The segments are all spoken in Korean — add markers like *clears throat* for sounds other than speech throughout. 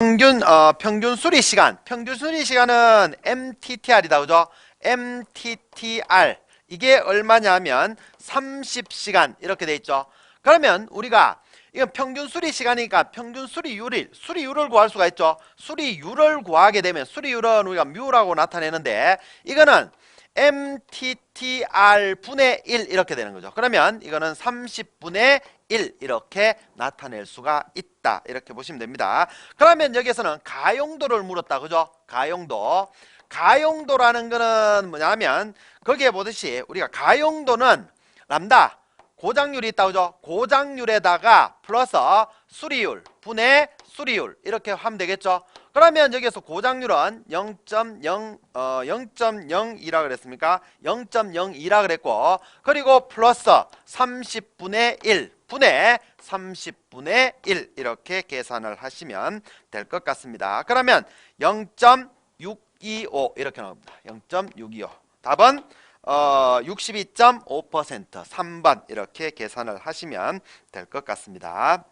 평균 어, 평균 수리 시간 평균 수리 시간은 MTTR이다 그죠? MTTR 이게 얼마냐면 30시간 이렇게 돼 있죠. 그러면 우리가 이건 평균 수리 시간이니까 평균 수리율을 수리율을 구할 수가 있죠. 수리율을 구하게 되면 수리율은 우리가 뮤라고 나타내는데 이거는 MTTR 분의 1 이렇게 되는 거죠. 그러면 이거는 30분의 1 이렇게 나타낼 수가 있다. 이렇게 보시면 됩니다. 그러면 여기서는 가용도를 물었다. 그죠? 가용도. 가용도라는 거는 뭐냐면 거기에 보듯이 우리가 가용도는 람다 고장률이 있다 그죠? 고장률에다가 플러스 수리율 분의 수리율 이렇게 하면 되겠죠? 그러면 여기서 고장률은 0.0 어, 0.02라 그랬습니까? 0.02라 그랬고 그리고 플러스 30분의 1 분의 30분의 1 이렇게 계산을 하시면 될 것 같습니다. 그러면 0.625 이렇게 나옵니다. 0.625 답은 어, 62.5% 3번 이렇게 계산을 하시면 될 것 같습니다.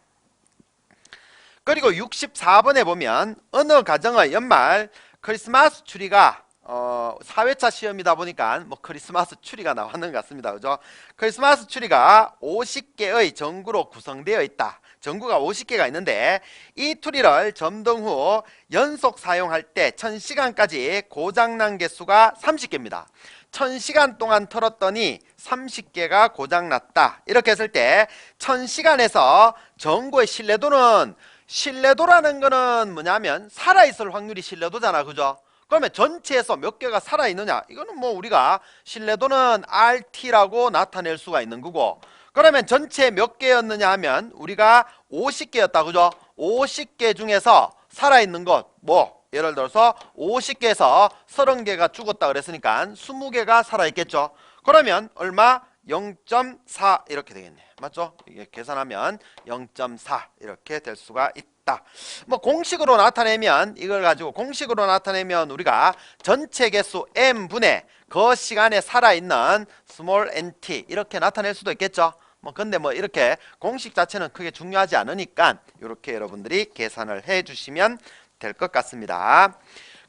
그리고 64번에 보면 어느 가정의 연말 크리스마스 추리가 어, 4회차 시험이다 보니까 뭐 크리스마스 추리가 나왔는 것 같습니다. 그죠? 크리스마스 추리가 50개의 전구로 구성되어 있다. 전구가 50개가 있는데 이 추리를 점등 후 연속 사용할 때 1000시간까지 고장난 개수가 30개입니다. 1000시간 동안 털었더니 30개가 고장났다. 이렇게 했을 때 1000시간에서 전구의 신뢰도는 신뢰도라는 거는 뭐냐면 살아있을 확률이 신뢰도잖아. 그죠? 그러면 전체에서 몇 개가 살아있느냐? 이거는 뭐 우리가 신뢰도는 RT라고 나타낼 수가 있는 거고 그러면 전체 몇 개였느냐 하면 우리가 50개였다. 그죠? 50개 중에서 살아있는 것뭐 예를 들어서 50개에서 30개가 죽었다 그랬으니까 20개가 살아있겠죠. 그러면 얼마? 0.4 이렇게 되겠네. 맞죠? 이게 계산하면 0.4 이렇게 될 수가 있다. 뭐 공식으로 나타내면 이걸 가지고 공식으로 나타내면 우리가 전체 개수 m 분의 그 시간에 살아 있는 small nt 이렇게 나타낼 수도 있겠죠. 뭐 근데 뭐 이렇게 공식 자체는 크게 중요하지 않으니까 이렇게 여러분들이 계산을 해 주시면 될 것 같습니다.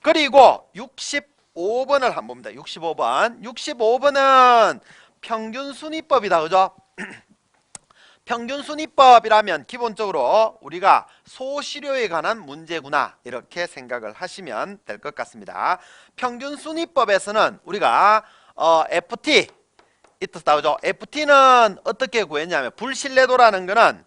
그리고 65번을 한번 봅니다. 65번. 65번은 평균 순위법이다. 그죠? *clears throat* 평균 순위법이라면 기본적으로 우리가 소시료에 관한 문제구나 이렇게 생각을 하시면 될 것 같습니다. 평균 순위법에서는 우리가 어, FT 이뜻 나오죠. FT는 어떻게 구했냐면 불신뢰도라는 거는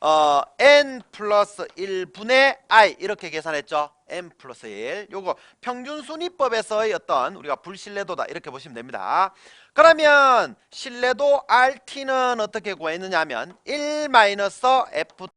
어, n 플러스 1분의 i 이렇게 계산했죠. n 플러스 1. 요거 평균 순위법에서의 어떤 우리가 불신뢰도다 이렇게 보시면 됩니다. 그러면 신뢰도 RT는 어떻게 구했느냐 하면 1 마이너스 F